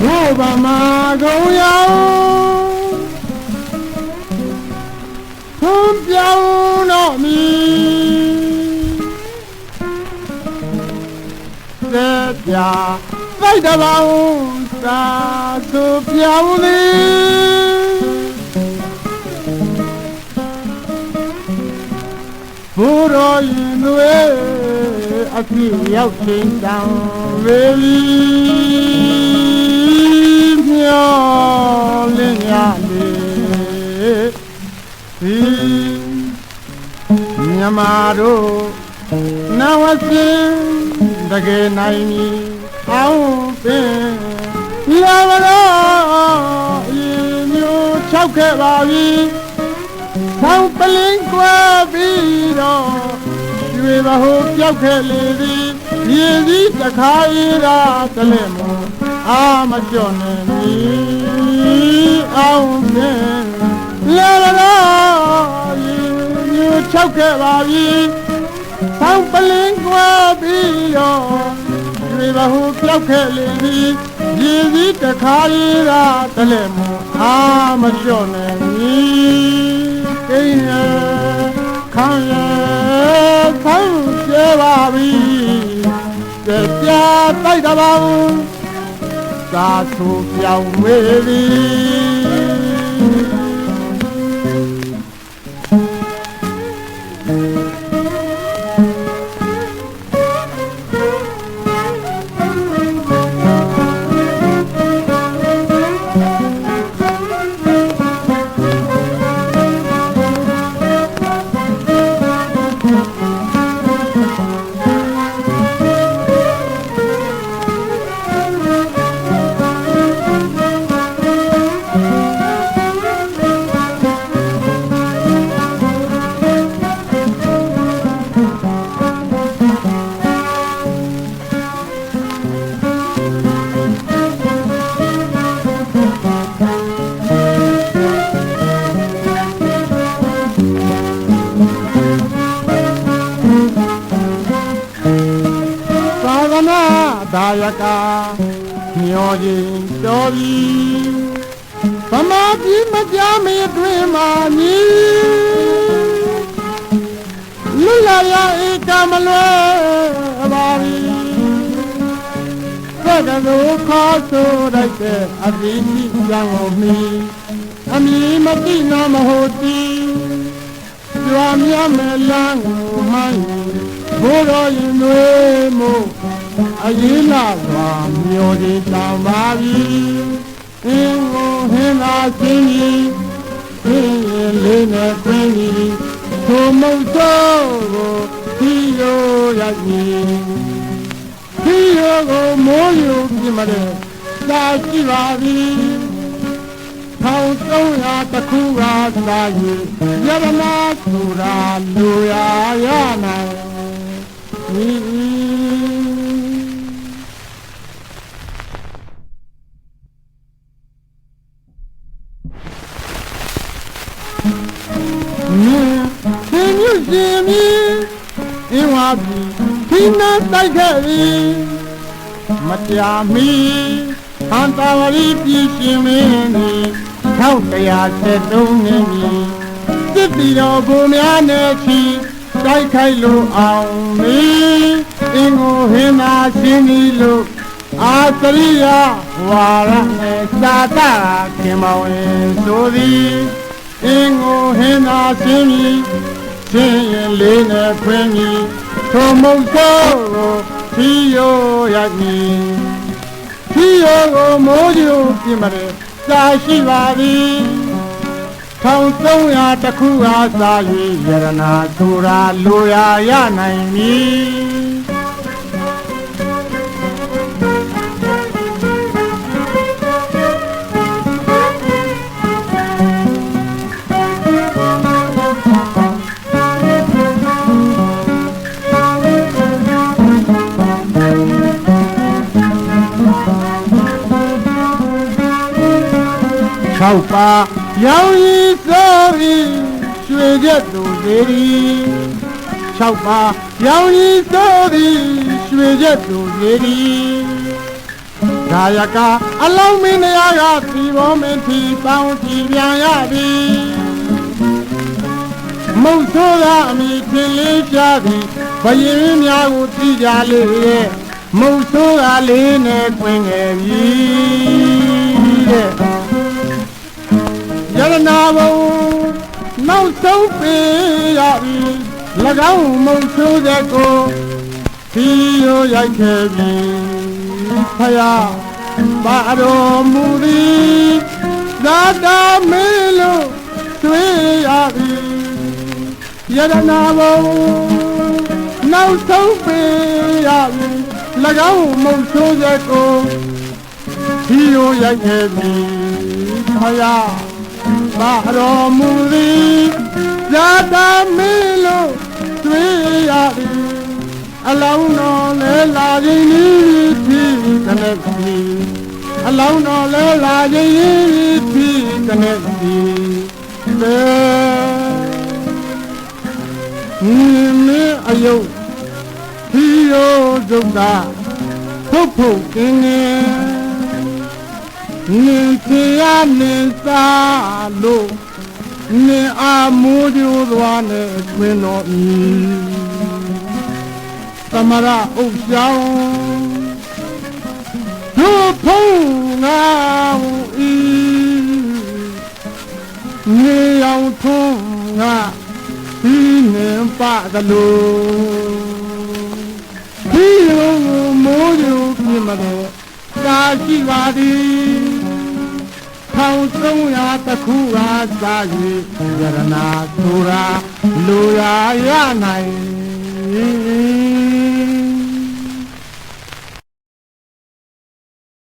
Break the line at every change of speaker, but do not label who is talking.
ဘုဗမာကုံရောက်ထုံးပြောင်းတော့မီသက်ပြသိုက်တလောင်းသာသူပြောင်းသည်ဘုရောရင်တွေအဖြစ်ရောက်ချင်းတောင်ဝေလီ မျောလင်းရလေဒီမြမတို့နဝစင်တကယ်နိုင်မည်အောင်ပင်ရပါတော့အရင်မျိုး၆ခဲ့ပါပြီဆောင်းပလင်းကွာပြီးတော့ရွေဘဟုပြောက်ခဲ့လေသည်ရည်စည်းတခါရတာတလဲမ အာမကြော့နေမီအောင်ပင်လာလာလာရင်မျိုး၆ခဲ့ပါပြီဆောင်းပလင်းကွာပြီးတော့ရွေဘဟုပြောက်ခဲ့လေသည်ရည်စည်းတခါရတာတလဲမအာမကြော့နေမီကိန်းရခံရခံရပါပြီကြပြတိုက်တာပါ သာသူပြောင်းဝေးသည် ဒါယကမျောခြင်းတော်ပြီဗမာပြည်မကြမေအတွင်မာညီလွတ်လာရဧကမလွယ်ပါပြီသက်ကလေးခေါ်ဆိုလိုက်တဲ့အသီးကြီးကြောင့်မီအမီမတိနာမဟုတ်တီကြွားမြမလန်းကိုမှန်းဘိုးတော်ရင်တွေမို့ အရေးလာစွာမျိုးကြီးတောင်ပါပြီအင်းကိုဟင်းသာစင်းကြီးအင်းရင်လေးနဲ့ခွင်းကြီးထိုမုတ်သောကိုဒီရိုရည်ဒီရိုကိုမိုးယူပြမတဲ့သာရှိပါပြီထောင်သုံးရာတစ်ခုကသာယူယရနာဆိုတာလူရရနိုင်ဤ ရှင်မီအင်းဝါပြီဒီနာတိုက်ခဲ့ပြီမတရားမီဟန်တာဝရီပြည်ရှင်မင်းသည်1173နှစ်မီစစ်တီတော်ကိုများနဲ့ချီတိုက်ခိုက်လို့အောင်မီအင်းကိုဟင်းသာရှင်းဒီလို့အာသရိယဝါရနဲ့သာတာခင်မဝင်ဆိုသည်အင်းကိုဟင်းသာရှင်းပြီး ရှင်းရင်လေးနဲ့ခွင်းပြီးထိုမုတ်ဆိုးကိုသီယိုရမည်သီယိုကိုမိုးကြိုပြင်မရဲစာရှိပါသည်ထောင်သုံးရာတစ်ခုအားသာ၍ယရနာဆိုတာလိုရာရနိုင်မည် ၆ပါးရောင်ရည်စိုးပြီးရွှေချက်သူသေးဒီ၆ပါးရောင်ရည်စိုးပြီးရွှေချက်သူသေးဒီဒါယကအလုံးမင်းတရားကဒီဘောမင်းထီပေါင်းကြည်ပြန်ရသည်မုတ်ဆိုးကအမိထင်လေးကြသည်ဘယင်းများကိုသိကြလေရဲ့မုတ်ဆိုးကလေးနဲ့တွင်ငယ်ပြီ ရနာဘုံနောက်ဆုံးပေးရပြီ၎င်းမုတ်ဆိုးတဲ့ကိုဒီရိုရိုက်ခဲ့ပြီဖယားပါတော်မူသည်သာတာမေလို့တွေ့ရပြီယရနာဘုံနောက်ဆုံးပေးရပြီ၎င်းမုတ်ဆိုးတဲ့ကိုဒီရိုရိုက်ခဲ့ပြီဖယား ပါတော်မူသည်သာတာမေလို့တွေ့ရပြီအလောင်းတော်လဲလာခြင်းဤဖြစ်ကနေပြီအလောင်းတော်လဲလာခြင်းဤဖြစ်ကနေပြီဘယ်မြင်းအယုတ်ဒီယောဒုက္ခဖုတ်ဖုတ်ကင်းကင်း နေချရနေစားလို့နေအာမိုးကြိုးသွားနဲ့တွင်တော်ဤသမရဥစ္စာဒုဖုံငါဤနေအောင်ထုံးငါဒီနေပါကလို့ဒီလိုမိုးကြိုးပြမတော့ကာရှိပါသည် ထောင်ဆုံးရာတစ်ခုဟာသာ၍ယရနာသူရာလူရာရနိုင်